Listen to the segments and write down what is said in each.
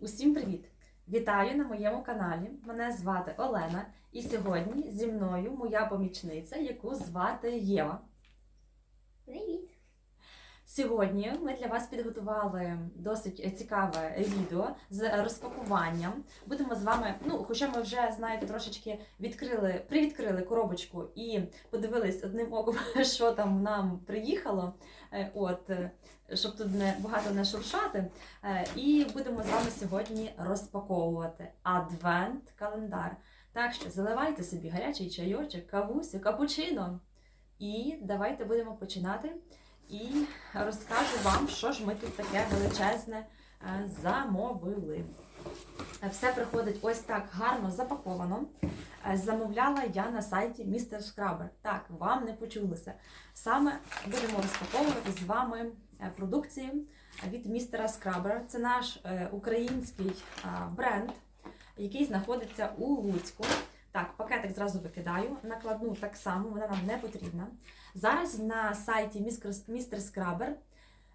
Усім привіт! Вітаю на моєму каналі. Мене звати Олена, і сьогодні зі мною моя помічниця, яку звати Єва. Сьогодні ми для вас підготували досить цікаве відео з розпакуванням. Будемо з вами, ну, хоча ми вже знаєте, трошечки відкрили, привідкрили коробочку і подивились одним оком, що там нам приїхало. Е, От, е, щоб тут не багато не шуршати. Е, І будемо з вами сьогодні розпаковувати адвент-календар. Так що заливайте собі гарячий чайочок, кавусю, капучино. І давайте будемо починати. І розкажу вам, що ж ми тут таке величезне е, замовили. Все приходить ось так гарно запаковано. Е, Замовляла я на сайті Mr. Scrubber. Так, вам не почулося. Саме будемо розпаковувати з вами е, продукцію від Mr. Scrubber. Це наш український бренд, який знаходиться у Луцьку. Так, пакетик зразу викидаю. Накладну так само, вона нам не потрібна. Зараз на сайті Mr. Scrubber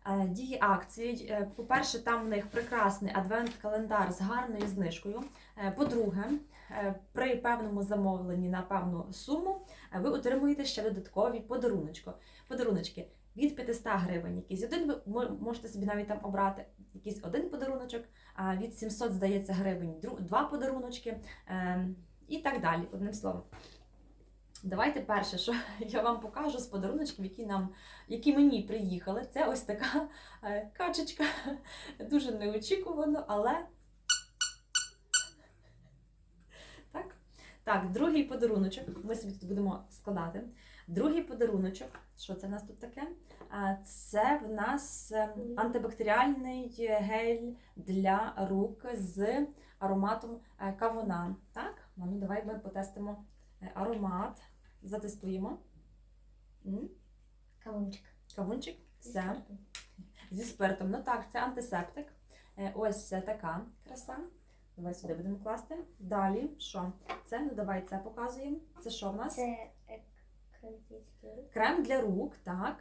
е, діє акції. Е, По-перше, там в них прекрасний адвент-календар з гарною знижкою. Е, По-друге, при певному замовленні на певну суму ви отримуєте ще додаткові подаруночки. Від 500 гривень якийсь один ви можете собі навіть там обрати якийсь один подаруночок, від 700, здається, гривень два подаруночки е, і так далі, одним словом. Давайте перше, що я вам покажу з подаруночків, які нам, які мені приїхали. Це ось така е, качечка. Дуже неочікувано, але. Так. Так, другий подаруночок. Ми собі тут будемо складати. Другий подаруночок. Що це в нас тут таке? Це в нас е, антибактеріальний гель для рук з ароматом е, кавуна. Так? Ну, давай ми потестимо е, аромат. Затестуємо. Кавунчик. Кавунчик. Все. Зі спиртом. Ну так, це антисептик. Е, Ось це така краса. Давай сюди будемо класти. Далі, що? Це, ну давай це показуємо. Це що в нас? Це е. Крем для рук, так.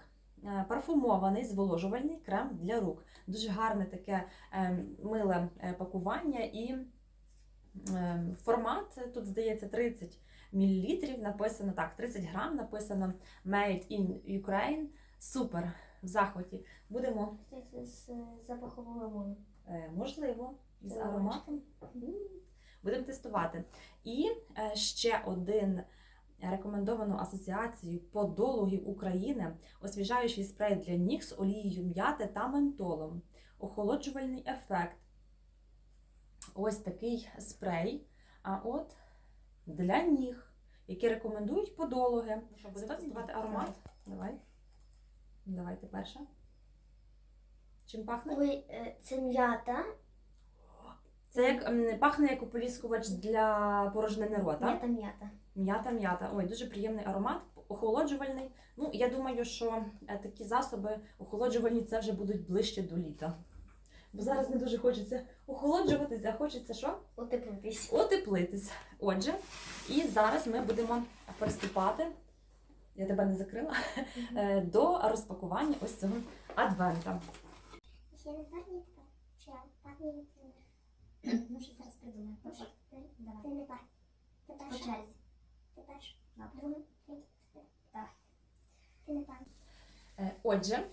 Парфумований, зволожувальний крем для рук. Дуже гарне таке е, миле пакування і формат тут здається 30 мл. Написано так, 30 грам, написано Made in Ukraine. Супер! В захваті. Будемо, Це з запахом лимону. е, можливо, з ароматом. Будемо тестувати. І е, ще один рекомендовану асоціацію подологів України освіжаючий спрей для ніг з олією м'яти та ментолом. Охолоджувальний ефект. Ось такий спрей. А от для ніг, які рекомендують подологи. Що, будемо тестувати аромат? Давай. Давайте перше. Чим пахне? Ой, е, це м'ята. Це як пахне як ополіскувач для порожнини рота. М'ята, м'ята. М'ята, м'ята. Ой, дуже приємний аромат, охолоджувальний. Ну, я думаю, що е, такі засоби охолоджувальні це вже будуть ближче до літа. Бо зараз не дуже хочеться охолоджуватися, хочеться що? Утеплитись. Утеплитись. Отже, і зараз ми будемо приступати. Я тебе не закрила е, до розпакування ось цього адвента. Ще не парні? Чи я? Ну, що зараз придумаю. Давай. Ти не пар. Ти перша. По черзі. Ти перша. Друга. Третя. Давай. Ти не пар. Е, Отже,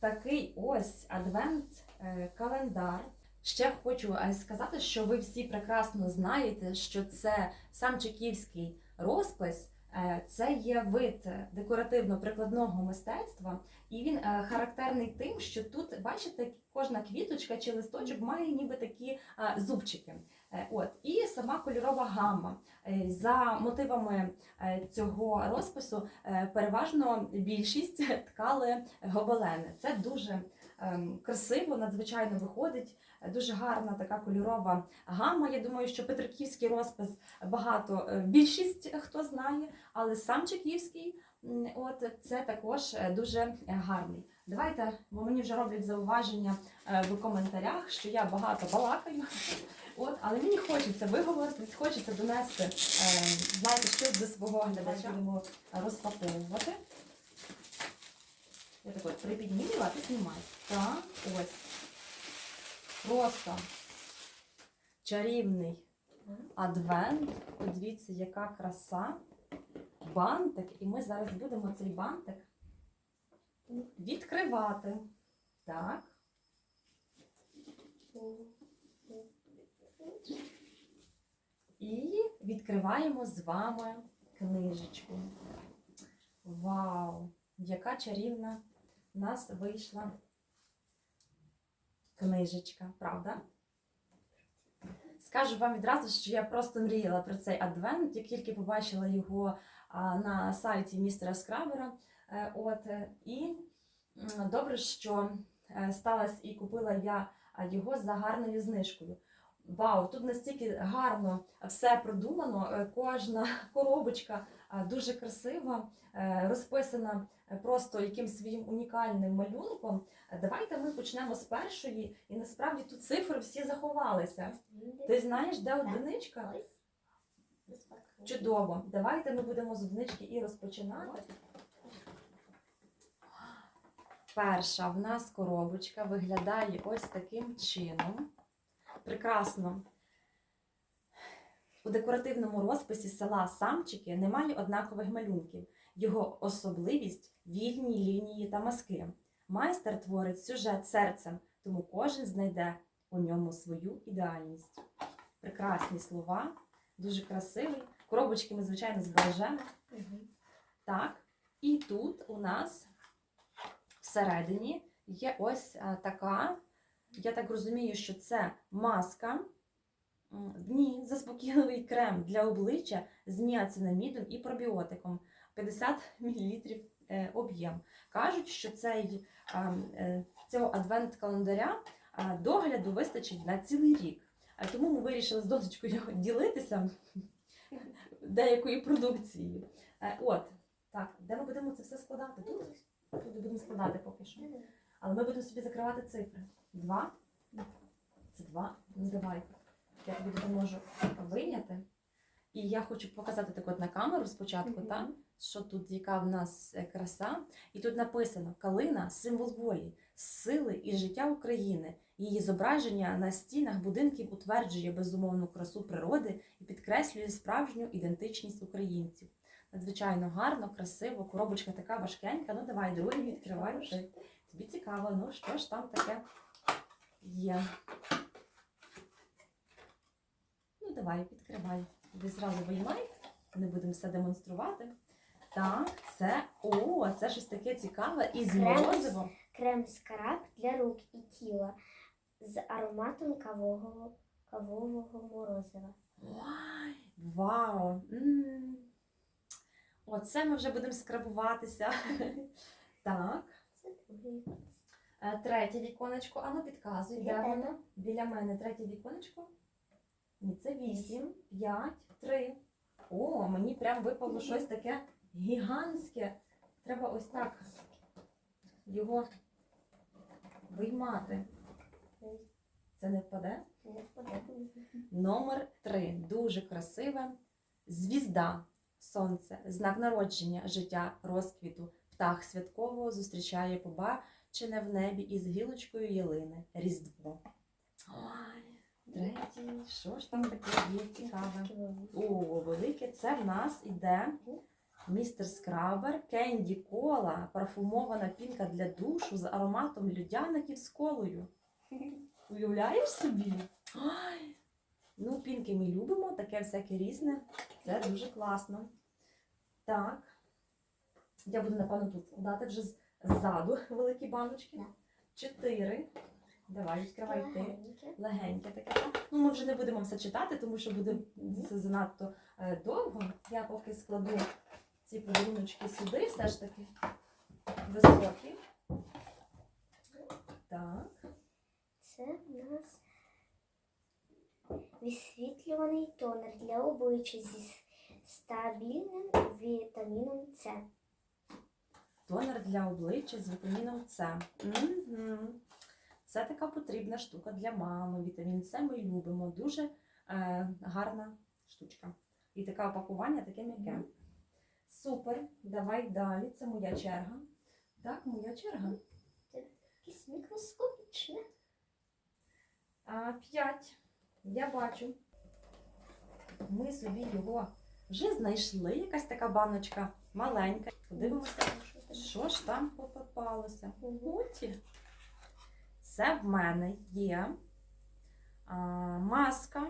такий ось адвент-календар. Ще хочу е, сказати, що ви всі прекрасно знаєте, що це самчиківський розпис. Е, Це є вид декоративно-прикладного мистецтва, і він е, характерний тим, що тут, бачите, кожна квіточка чи листочок має ніби такі зубчики. От і сама кольорова гамма. За мотивами цього розпису переважно більшість ткали гобелени. Це дуже красиво, надзвичайно виходить. Е, Дуже гарна така кольорова гама. Я думаю, що Петриківський розпис багато е, більшість хто знає, але сам Чеківський от це також е, дуже гарний. Давайте, бо мені вже роблять зауваження е, в коментарях, що я багато балакаю. От, але мені хочеться виговоритись, хочеться донести, е, знаєте, щось до свого глядача. Розпаковувати. Я так от припідніму, а ти знімай. Так, ось. Просто чарівний адвент. Подивіться, яка краса. Бантик. І ми зараз будемо цей бантик відкривати. Так. І відкриваємо з вами книжечку. Вау! Яка чарівна в нас вийшла книжечка, правда? Скажу вам відразу, що я просто мріяла про цей адвент, як тільки побачила його на сайті містера Скрабера. Е, От, е, і добре, що е, сталася і купила я його за гарною знижкою. Вау, тут настільки гарно все продумано, е, кожна коробочка е, дуже красива, е, розписана просто якимсь своїм унікальним малюнком. Давайте ми почнемо з першої, і насправді тут цифри всі заховалися. Ти знаєш, де одиничка? Чудово. Давайте ми будемо з одинички і розпочинати. Перша в нас коробочка виглядає ось таким чином. Прекрасно. У декоративному розписі села Самчики немає однакових малюнків. Його особливість вільні лінії та мазки. Майстер творить сюжет серцем, тому кожен знайде у ньому свою ідеальність. Прекрасні слова, дуже красивий. Коробочки ми, звичайно, збережемо. Так. І тут у нас всередині є ось а, така. Я так розумію, що це маска. Ні, заспокійливий крем для обличчя з ніацинамідом і пробіотиком. 50 мл об'єм. Кажуть, що цей, е, цього адвент-календаря догляду вистачить на цілий рік. Е, Тому ми вирішили з донечкою ділитися деякою продукцією. Е, От, так, де ми будемо це все складати? Тут? Тут будемо складати поки що. Але ми будемо собі закривати цифри. Два. Це два. Ну давай. Я тобі допоможу вийняти. І я хочу показати так от на камеру спочатку, Мгм. так? Що тут, яка в нас е, краса. І тут написано: Калина символ волі, сили і життя України. Її зображення на стінах будинків утверджує безумовну красу природи і підкреслює справжню ідентичність українців. Надзвичайно гарно, красиво, коробочка така важкенька. Ну давай, другий відкривай. Тобі цікаво, ну що ж там таке є. Ну давай, відкривай. Тобі зразу виймай, не будемо все демонструвати. Так, це о, це щось таке цікаве із морозивом. Крем скраб для рук і тіла з ароматом кавового, кавового морозива. Ой, вау! м Оце ми вже будемо скрабуватися. Так, третє віконечко. Ану, підказуй, де воно? Біля мене третє віконечко. Ні, це 8, 5, 3. О, мені прям випало щось таке гігантське. Треба ось так його виймати. Це не впаде? Не впаде. Номер 3. Дуже красиве. Звізда. Сонце. Знак народження, життя, розквіту. Птах святкового зустрічає побачене в небі із гілочкою ялини. Різдво. Ой, третій. Що ж там таке є цікаве? О, велике. Це в нас іде містер Скрабер, Кенді Кола, парфумована пінка для душу з ароматом людяників з колою. Уявляєш собі? Ой, ну, пінки ми любимо, таке всяке різне. Це дуже класно. Так. Я буду, напевно, тут складати вже ззаду великі баночки. Да. Чотири. Давай, відкривай ти. Легеньке. Таке. Ну, ми вже не будемо все читати, тому що буде це занадто е, довго. Я поки складу ці подаруночки сюди, все ж таки високі. Так. Це в нас висвітлюваний тонер для обличчя зі стабільним вітаміном С. Тонер для обличчя з вітаміном С. Це така потрібна штука для мами. Вітамін С ми любимо. Дуже е, гарна штучка. І таке опакування таке м'яке. Супер. Давай далі. Це моя черга. Так, моя черга. Якийсь мікроскопічне. А, п'ять. я бачу. Ми собі його вже знайшли. Якась така баночка маленька. Подивимося, що ж там попалося. У Оті. Це в мене є а, маска,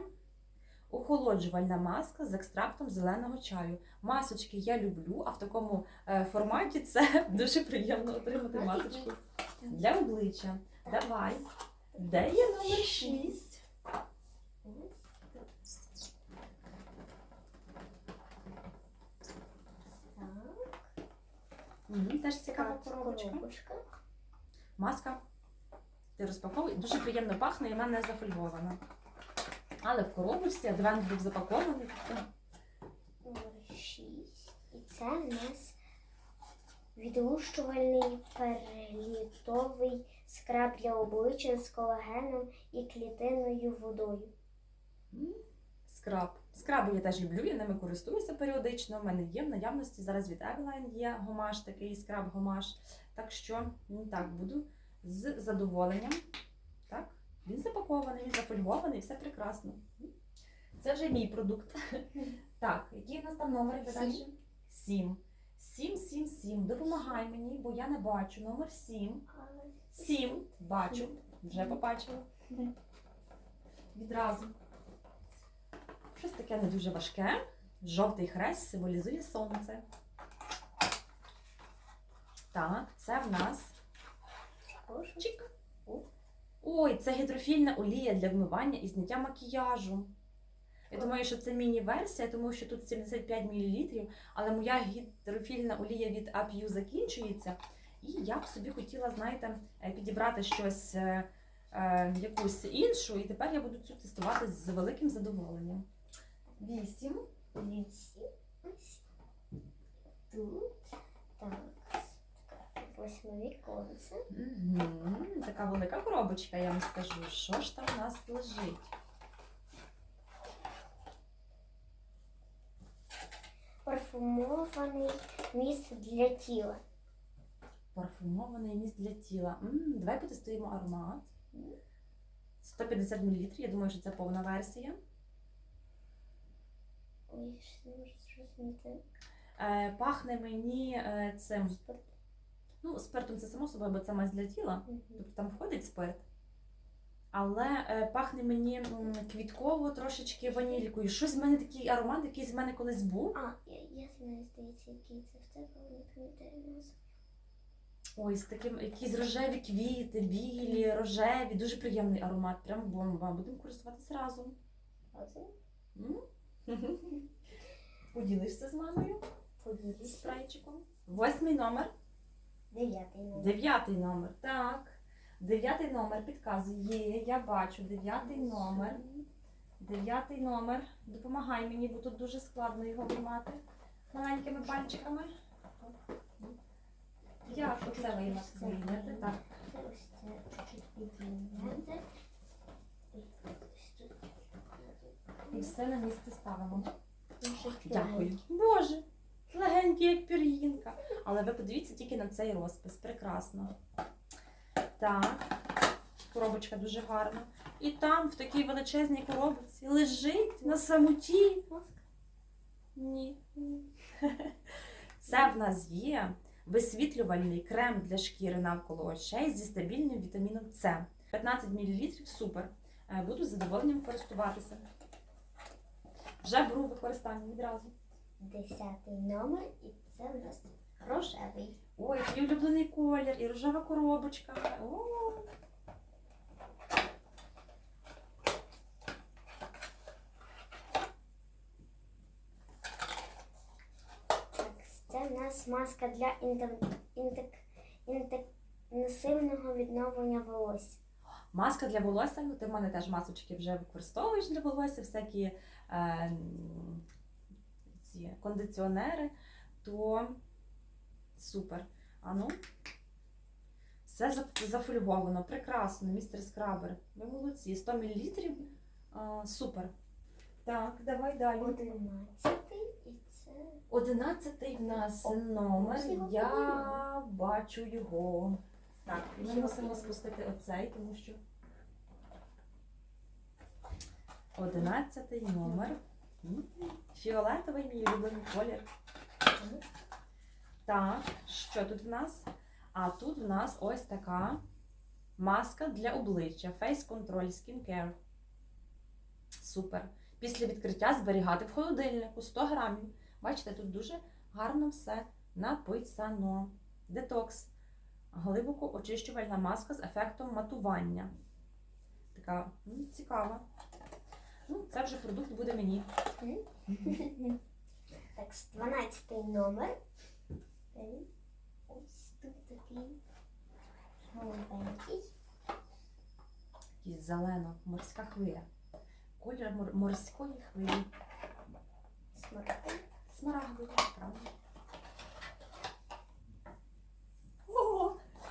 охолоджувальна маска з екстрактом зеленого чаю. Масочки я люблю, а в такому е, форматі це дуже приємно отримати масочку для обличчя. Давай. Де є номер 6? Так, Теж цікава коробочка. коробочка. Маска. Ти розпаковуй. Дуже приємно пахне і вона не зафольгована. Але в коробочці адвент був запакований. Номер 6. І це в нас відлущувальний перелітовий скраб для обличчя з колагеном і клітинною водою. Скраб. Скраби я теж люблю, я ними користуюся періодично. У мене є в наявності. Зараз від Eveline є гомаш, такий скраб гомаш. Так що м, так буду з задоволенням. Так, він запакований, він зафольгований, все прекрасно. Це вже мій продукт. Так, який в нас там номер Сім. Сім. Сім, сім, сім. Допомагай мені, бо я не бачу. Номер сім. Сім. Бачу. Вже побачила. Відразу. Щось таке не дуже важке. Жовтий хрест символізує сонце. Так, це в нас чик. Ой, це гідрофільна олія для вмивання і зняття макіяжу. Я думаю, що це міні-версія, тому що тут 75 мл, але моя гідрофільна олія від APU закінчується. І я б собі хотіла, знаєте, е, підібрати щось, е, е, якусь іншу, і тепер я буду цю тестувати з великим задоволенням. Вісім. Вісім. Ось. Тут. Так. Восьме віконце. Угу. Така велика коробочка, я вам скажу. Що ж там у нас лежить? Парфумований міст для тіла. Парфумований міст для тіла. м давай потестуємо аромат. 150 мл, я думаю, що це повна версія. Ой, що не можу зрозуміти. Е, пахне мені е, цим. Спирт. Ну, спиртом це само собою, бо це мазь для тіла. Мгм. Тобто там входить спирт. Але е, пахне мені м, квітково, трошечки ванількою. Щось в мене такий аромат, який з мене колись був. А, я, я знаю, здається, який це в тебе, але не пам'ятаю назву. Ой, з таким якісь рожеві квіти, білі, рожеві, дуже приємний аромат. Прям бомба. Будемо користуватися разом. Разом? М? Поділишся з мамою Поділіться. спрайчиком. Восьмий номер. Дев'ятий номер. Дев'ятий номер. Так. Дев'ятий номер підказує. Є, я бачу. Дев'ятий номер. Дев'ятий номер. Допомагай мені, бо тут дуже складно його виймати маленькими пальчиками. Як оце виймати? Так. Ось це чуть-чуть підійняти. І ось тут. І все на місце ставимо. Дякую. Боже, легенький, як пір'їнка. Але ви подивіться тільки на цей розпис. Прекрасно. Так, коробочка дуже гарна. І там, в такій величезній коробці, лежить на самоті. Ні. Це в нас є висвітлювальний крем для шкіри навколо очей зі стабільним вітаміном С. 15 мл супер. Е, Буду з задоволенням користуватися. Вже беру в використання відразу. Десятий номер, і це у нас рожевий. Ой, який улюблений колір і рожева коробочка. О, Так, це у нас маска для інтенсивного відновлення волосся. Маска для волосся. Ну, ти в мене теж масочки вже використовуєш для волосся, всякі е, ці кондиціонери, то супер. А ну, все за- зафольговано, прекрасно, містер Скрабер. Ви молодці, 100 мл. А, супер. Так, давай далі. Одинадцятий, і це Одинадцятий в нас номер. Я бачу його. Так, ми мусимо спустити оцей, тому що. Одинадцятий номер. Фіолетовий мій улюблений колір. Так, що тут в нас? А тут в нас ось така маска для обличчя Face Control Skin Care. Супер. Після відкриття зберігати в холодильнику 100 грамів. Бачите, тут дуже гарно все написано. Детокс. Глибоко очищувальна маска з ефектом матування. Така м, цікава. Ну, це вже продукт буде мені. Так, 12 номер. Ось тут такий голубенький. Якийсь зелено, морська хвиля. Колір мор- морської хвилі. Смарагдовий. Смарагдовий, правда.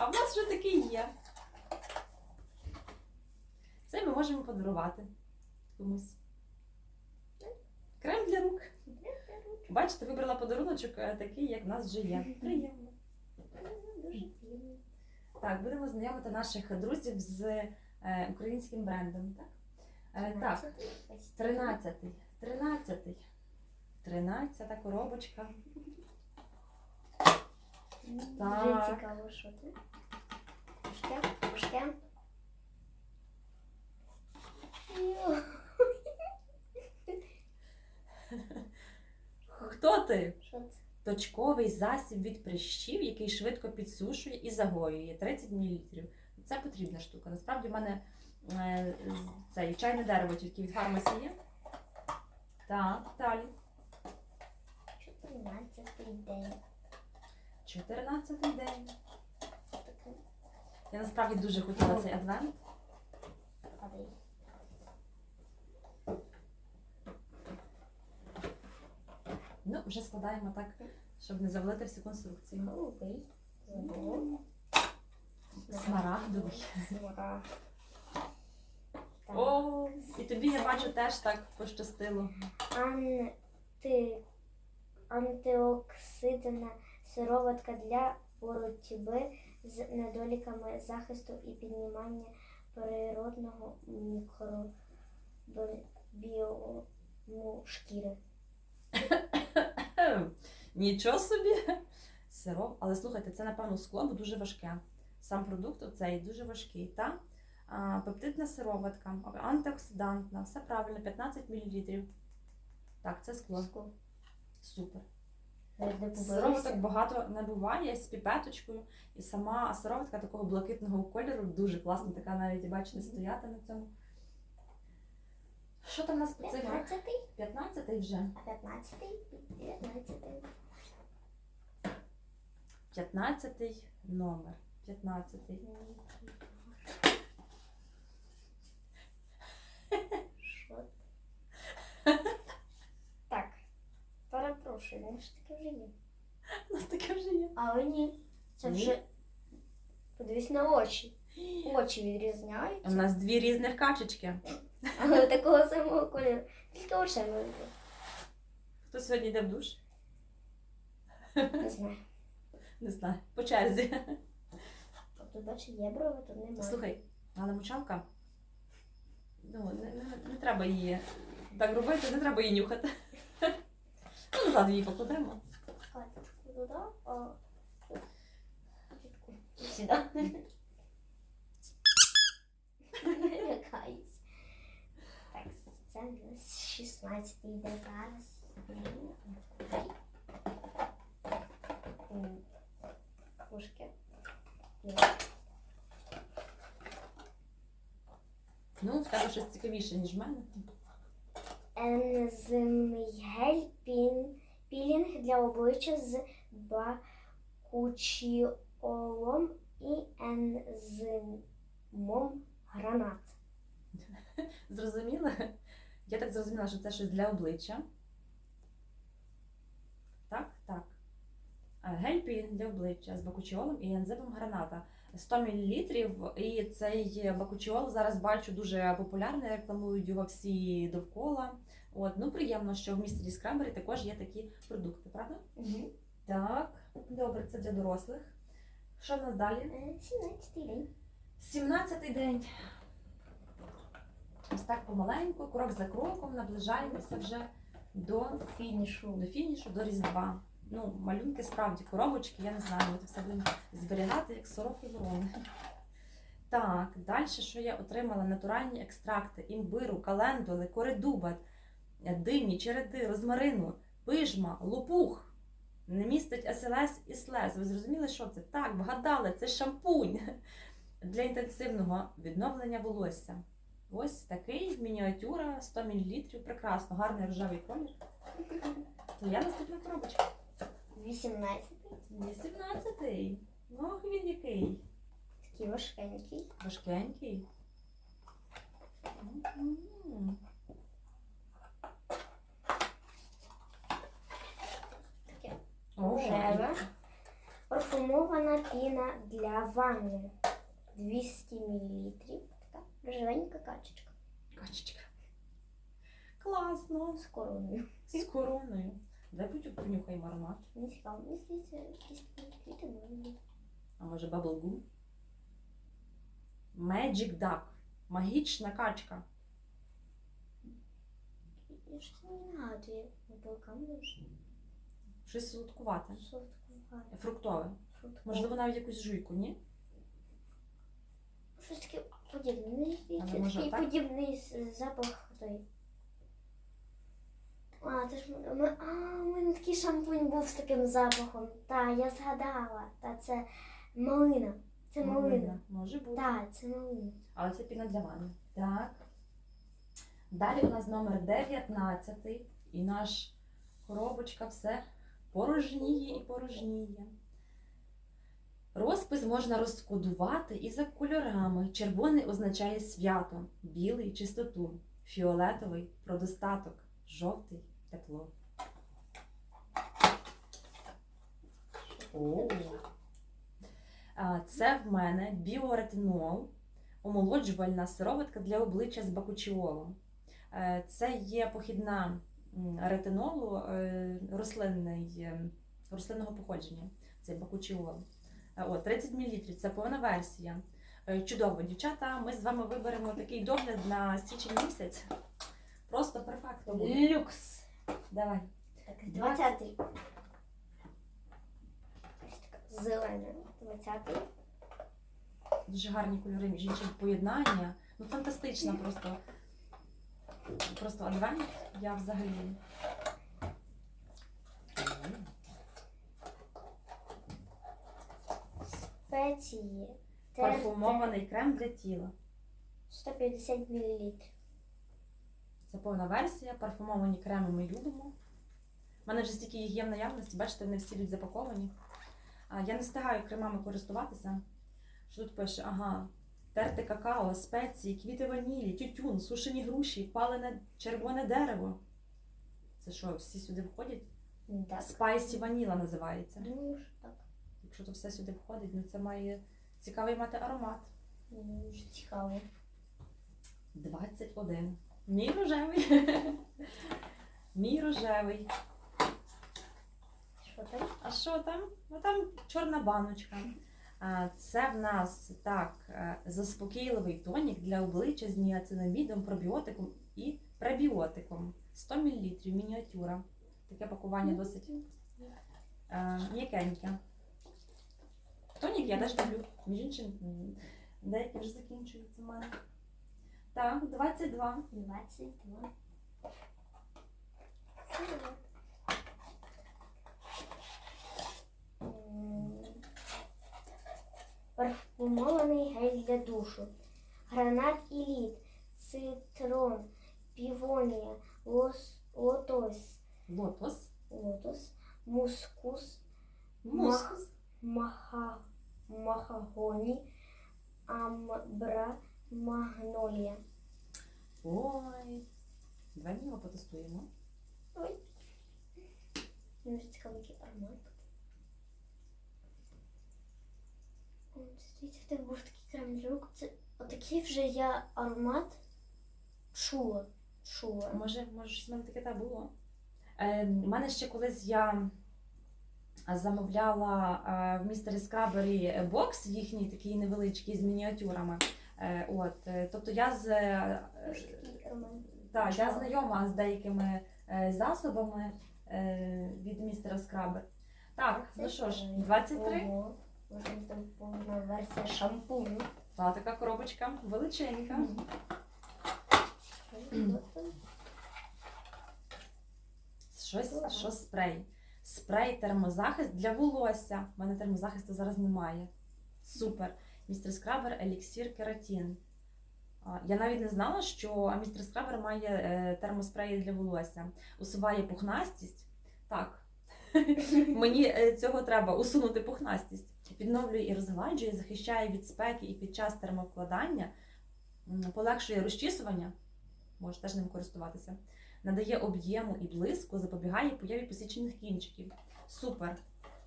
А в нас вже такий є. Це ми можемо подарувати комусь. Крем для рук. Бачите, вибрала подаруночок е, такий, як в нас вже є. Приємно. Дуже приємно. Так, будемо знайомити наших друзів з е, українським брендом. Так? Е, так, 13-й. Ось 13. 13. 13 коробочка. Дуже цікаво, що тут. Пушке, пушке. Хто ти? Що це? Точковий засіб від прищів, який швидко підсушує і загоює 30 мл. Це потрібна штука. Насправді в мене е, цей чайне дерево тільки від фармасі є. Так, далі. 14-й день. 14 день. Я насправді дуже хотіла цей адвент. Ну, вже складаємо так, щоб не завалити всю конструкцію. Голубий. Смарагдовий. Смарагд. О, і тобі я бачу теж так пощастило. Анти... Антиоксидна сироватка для боротьби з недоліками захисту і піднімання природного мікробіому шкіри. Нічого собі. Сироп. Але слухайте, це, напевно, скло, бо дуже важке. Сам продукт оцей дуже важкий. Та? А, пептидна сироватка, антиоксидантна, все правильно, 15 мл. Так, це скло. Скло. Супер. Навіть не Сироваток багато не буває з піпеточкою. І сама сироватка такого блакитного кольору дуже класна, така навіть, бачите, стояти на цьому. Що там у нас по цифрах? 15-й, 15 вже. а 15-й, 19-й. 15 номер. 15. Що? Так, ну ж таке вже є. У нас таке вже є. Але ні, це Ні? вже. Подивись на очі. Очі відрізняються. У нас дві різних качечки. Але такого самого кольору. Тільки маленькі. Хто сьогодні йде в душ? Не знаю. Не знаю. По черзі. Тут бачиш, є брови, тут немає. Слухай, але мочалка. Ну, не, не, не треба її так робити, не треба її нюхати. Назад її покладемо. Катечку туди, а катечку сюди. Лякаюсь. Так, це в нас 16 йде зараз. Пушки. Ну, в тебе щось цікавіше, ніж в мене. Ензимний гель пін, пілінг для обличчя з бакучіолом і ензимом гранат. Зрозуміла? Я так зрозуміла, що це щось для обличчя. Так, так. А, Гель-пілінг для обличчя з бакучіолом і ензимом граната. 100 мл. І цей бакучіол зараз бачу дуже популярний, рекламують його всі довкола. От, ну приємно, що в містері Скрабері також є такі продукти, правда? Так, добре, це для дорослих. Що в нас далі? Е, 17 день. 17-й день. Ось так помаленьку, крок за кроком, наближаємося вже до Фінішу. до фінішу, до Різдва. Ну, малюнки справді, коробочки, я не знаю, ми це все будемо зберігати, як сороки ворони. Так, далі, що я отримала? Натуральні екстракти імбиру, календули, коридуба, дині, череди, розмарину, пижма, лопух. Не містить СЛС і слез. Ви зрозуміли, що це? Так, вгадали, це шампунь для інтенсивного відновлення волосся. Ось такий мініатюра 100 мл. Прекрасно, гарний рожевий колір. Твоя наступна коробочка. 18. 18-й. Ох, він який. Такий важкенький. Важкенький. М. рожеве. Парфумована піна для ванни. 200 мл. Така рожевенька качечка Качечка. Класно. з короною. З короною. Дай будь понюхаємо аромат. Мені цікаво, мені здається, якісь квіти нові. А може Bubblegum? Magic Duck. Магічна качка. Я щось мені нагадує. Білкам дуже Щось солодкувате. солодкувате. Фруктове. Можливо, навіть якусь жуйку, ні? Щось таке подібне. Але може такий так? подібний з- запах той. А, це ж ми, ми- а, у мене такий шампунь був з таким запахом. Та, я згадала. Та це малина. Це малина. Може бути. Так, це малина. Але це піна для ванни. Так. Далі у нас номер 19. І наш коробочка все порожніє і порожніє. Розпис можна розкодувати і за кольорами. Червоний означає свято, білий чистоту, фіолетовий про достаток, жовтий тепло. О. Це в мене біоретинол, омолоджувальна сироватка для обличчя з бакучіолом. Е, Це є похідна ретинолу е, рослинний, е, рослинного походження. Це бакучіол. Е, От, 30 мл, це повна версія. Чудово, дівчата. Ми з вами виберемо такий догляд на січень місяць. Просто перфектно буде. Люкс. Давай. Так, 20-й. Ось така Зелена. 20-й. Дуже гарні кольори між іншим поєднання. Ну, фантастично просто. Просто адвент. Я взагалі. Спеції. Парфумований крем для тіла. 150 мл. Це повна версія. Парфумовані креми ми любимо. У мене вже стільки їх є в наявності, бачите, вони всі тут запаковані. А, я не встигаю кремами користуватися. Що тут пише? Ага. Терти какао, спеції, квіти ванілі, тютюн, сушені груші, палене червоне дерево. Це що, всі сюди входять? Так. Спайсі ваніла називається. Думаю, що так. Якщо то все сюди входить, ну це має цікавий мати аромат. Дуже цікаво. 21. Мій рожевий. Мій рожевий. Що там? А що там? Ну там чорна баночка. Це в нас так е, заспокійливий тонік для обличчя з ніацинамідом, пробіотиком і пребіотиком. 100 мл, мініатюра. Таке пакування досить е, м'якеньке. Тонік я теж люблю. Між іншим, деякі вже закінчуються в мене. Так, 22. 22. Парфумований гель для душу. Гранат і лід, цитрон, півонія, лос, лотос, Лотос. лотос, мускус, Мускус. маха, махагоні, амбра, магнолія. Ой. Давай ми його потестуємо. Ой. Цікаво, який аромат. Дивіться, був такий крем для рук. Це отакий вже я аромат чула. Чула. Може, може, в мене таке та було. Е, У мене ще колись я замовляла е, в містері Скрабері бокс, їхній такий невеличкий з мініатюрами. Е, От, е, тобто я з е, роман. я знайома з деякими е, засобами е, від містера Скрабер. Так, ну що ж, 23. Може там повна версія шампуню. Та така коробочка величенька. Щось, що спрей. Спрей термозахист для волосся. У мене термозахисту зараз немає. Супер. Містер Скрабер еліксір кератін. Я навіть не знала, що містер Скрабер має е, термоспреї для волосся. Усуває пухнастість. Так. Мені е, цього треба усунути пухнастість. Відновлює і розгладжує, захищає від спеки і під час термовкладання, полегшує розчісування. Можеш теж ним користуватися надає об'єму і блиску, запобігає появі посічених кінчиків. Супер!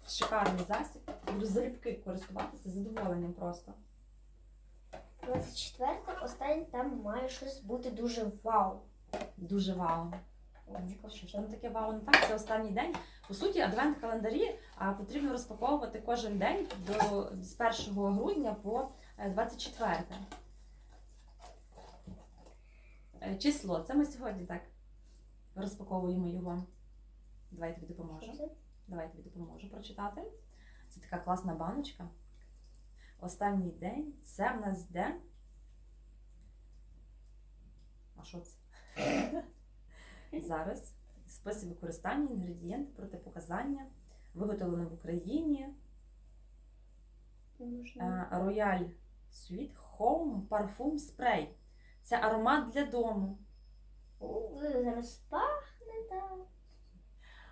Шикарний засіб. Буду залюбки користуватися задоволенням просто. 24 останній там має щось бути дуже вау. Дуже вау. Що ж там таке вау? Ну так, це останній день. По суті, адвент-календарі потрібно розпаковувати кожен день до, з 1 грудня по е, 24. Е, Число. Це ми сьогодні так розпаковуємо його. Давай я тобі допоможу. Давай я тобі допоможу прочитати. Це така класна баночка. Останній день. Це в нас де? А що це? Зараз. Список використання, інгредієнти, протипоказання, виготовлено в Україні. Можна. Е, Sweet Home Parfum Spray. Це аромат для дому. Зараз пахне так.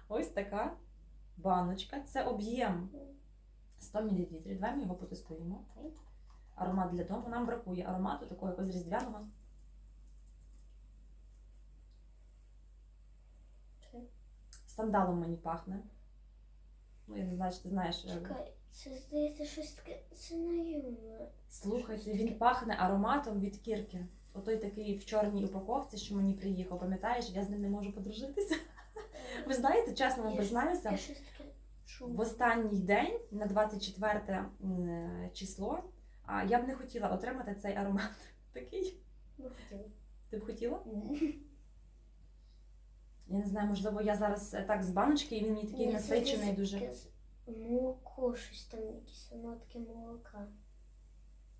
Ось така баночка. Це об'єм 100 мл. Давай ми його потестуємо. Аромат для дому. Нам бракує аромату такого якогось різдвяного. Сандалом мені пахне. Ну, я не знаю, чи ти знаєш. е, Чекай, це здається щось таке знайоме. Слухайте, він пахне ароматом від кірки. Отой такий в чорній упаковці, що мені приїхав. Пам'ятаєш, я з ним не можу подружитися. Ви знаєте, чесно вам признаюся, в останній день на 24 е, число, я б не хотіла отримати цей аромат. Такий. Ти б хотіла? Я не знаю, можливо, я зараз е, так з баночки, і він мені такий це насичений десь дуже. якесь Молоко, щось там, якісь нотки молока.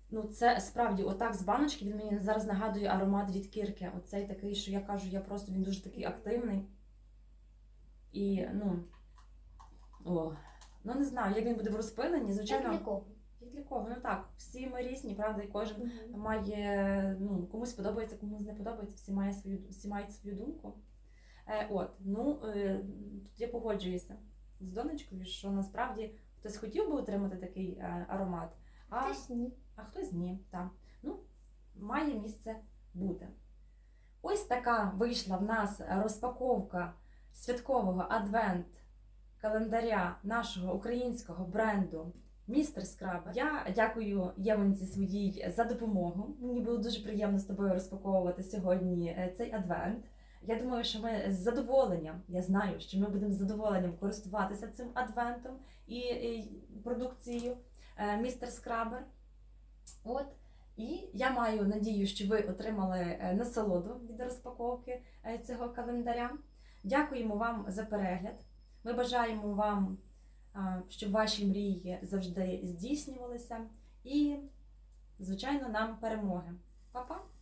Ну, це справді, отак з баночки він мені зараз нагадує аромат від кірки. Оцей такий, що я кажу, я просто він дуже такий активний. І, ну. О, ну не знаю, як він буде в розпиленні, звичайно. для кого? Як для кого? Ну так, всі ми різні, правда, і кожен Мгм. має, ну, комусь подобається, комусь не подобається, всі, має свою, всі мають свою думку. Е, от, ну, е, тут я погоджуюся з донечкою, що насправді хтось хотів би отримати такий е, аромат, а Хтось ні. а хтось ні. Так. Ну, має місце бути. Ось така вийшла в нас розпаковка святкового адвент календаря нашого українського бренду Містер Скрабер. Я дякую Євонці своїй за допомогу. Мені було дуже приємно з тобою розпаковувати сьогодні цей адвент. Я думаю, що ми з задоволенням, я знаю, що ми будемо з задоволенням користуватися цим адвентом і, продукцією е, Містер Скрабер. От. І я маю надію, що ви отримали е, насолоду від розпаковки е, цього календаря. Дякуємо вам за перегляд. Ми бажаємо вам, щоб ваші мрії завжди здійснювалися. І, звичайно, нам перемоги. Па-па!